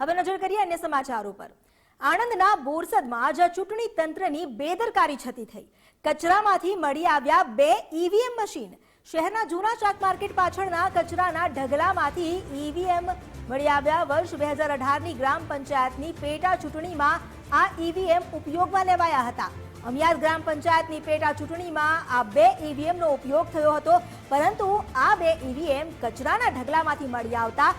હવે નજર કરીએ અન્ય સમાચારો પર આણંદના બોરસદમાં જ ચૂંટણી તંત્રની બેદરકારી છતી થઈ. કચરામાંથી મળી આવ્યા બે ઈવીએમ મશીન. શહેરના જૂના શાક માર્કેટ પાછળના કચરાના ઢગલામાંથી ઈવીએમ મળી આવ્યા. વર્ષ બે હજાર અઢારની ગ્રામ પંચાયતની પેટા ચૂંટણીમાં આ ઈવીએમ ઉપયોગમાં લેવાયા હતા. અમિયાદ ગ્રામ પંચાયતની પેટા ચૂંટણીમાં આ બે ઈવીએમનો ઉપયોગ થયો હતો. પરંતુ આ બે ઈવીએમ કચરાના ઢગલામાંથી મળી આવતા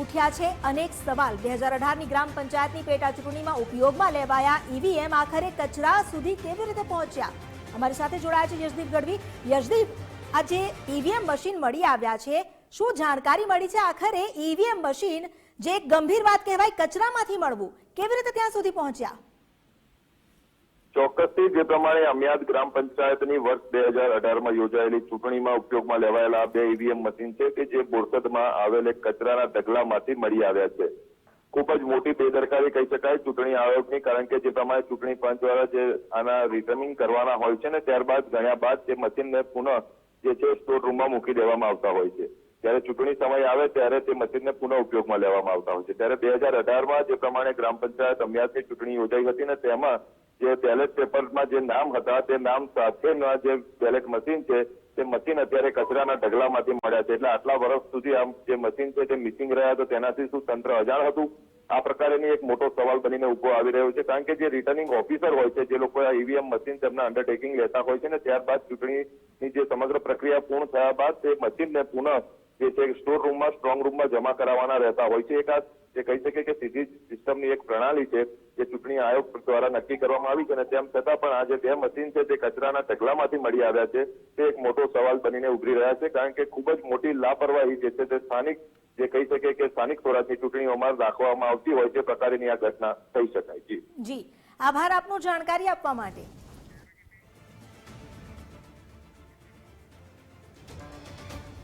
ઉઠ્યા છે. અનેક સવાલ. બે હજાર અઢારની ગ્રામ પંચાયતની પેટા ચૂંટણીમાં ઉપયોગમાં લેવાયા ઈવીએમ આખરે કચરા સુધી કેવી રીતે પહોંચ્યા? અમારી સાથે જોડાયા છે યશદીપ ગઢવી. યશદીપ આ જે ઈવીએમ મશીન મળી આવ્યા છે. શું જાણકારી મળી છે આખરે ઈવીએમ મશીન જે ગંભીર વાત કહેવાય કચરામાંથી મળવું? કેવી રીતે ત્યાં સુધી પહોંચ્યા? ચોક્કસથી જે પ્રમાણે અમિયાદ ગ્રામ પંચાયતની વર્ષ બે હજાર અઢારમાં યોજાયેલી ચૂંટણીમાં ઉપયોગમાં લેવાયેલા બે ઈવીએમ મશીન છે કે જે બોરસદમાં આવેલ એક કચરાના ઢગલામાંથી મળી આવ્યા છે. ખૂબ જ મોટી બેદરકારી કહી શકાય ચૂંટણી આયોગની, કારણ કે જે પ્રમાણે ચૂંટણી પંચ દ્વારા જે આના રિટર્નિંગ કરવાના હોય છે ને, ત્યારબાદ ગણ્યા બાદ તે મશીનને પુનઃ જે છે સ્ટોર રૂમમાં મૂકી દેવામાં આવતા હોય છે. જ્યારે ચૂંટણી સમય આવે ત્યારે તે મશીનને પુનઃ ઉપયોગમાં લેવામાં આવતા હોય છે. ત્યારે બે હજાર અઢારમાં જે પ્રમાણે ગ્રામ પંચાયત અમિયાદની ચૂંટણી યોજાઈ હતી ને, તેમાં જે બેલેટ પેપરમાં જે નામ હતા, તે નામ સાથેના જે બેલેટ મશીન છે, તે મશીન અત્યારે કચરાના ઢગલામાંથી મળ્યા છે. એટલે આટલા વર્ષ સુધી આમ જે મશીન છે, તે મિસિંગ રહ્યા તો તેનાથી શું તંત્ર અજાણ હતું? આ પ્રકારેની એક મોટો સવાલ બનીને ઊભો આવી રહ્યો છે. કારણ કે જે રિટર્નિંગ ઓફિસર હોય છે, જે લોકો આ ઈવીએમ મશીન તેમના અંડરટેકિંગ લેતા હોય છે ને, ત્યારબાદ ચૂંટણીની જે સમગ્ર પ્રક્રિયા પૂર્ણ થયા બાદ તે મશીનને પુનઃ જે છે સ્ટોર રૂમમાં સ્ટ્રોંગ રૂમમાં જમા કરાવવાના રહેતા હોય છે. એક આ જે કહી શકે કે સીધી સિસ્ટમની એક પ્રણાલી છે. જે ચૂંટણી આયોગ દ્વારા નક્કી કરવામાં આવી છે અને તેમ છતાં પણ આ જે બે મશીન છે તે કચરાના ઢગલામાંથી મળી આવ્યા છે, તે એક મોટો સવાલ બનીને ઉભરી રહ્યા છે કારણ કે ખૂબ જ મોટી લાપરવાહી જે છે તે સ્થાનિક જે કહી શકે કે સ્થાનિક સ્વરાજની ચૂંટણીઓમાં રાખવામાં આવતી હોય તે પ્રકારની આ ઘટના થઈ શકાય જી જી. આભાર આપનો જાણકારી આપવા માટે.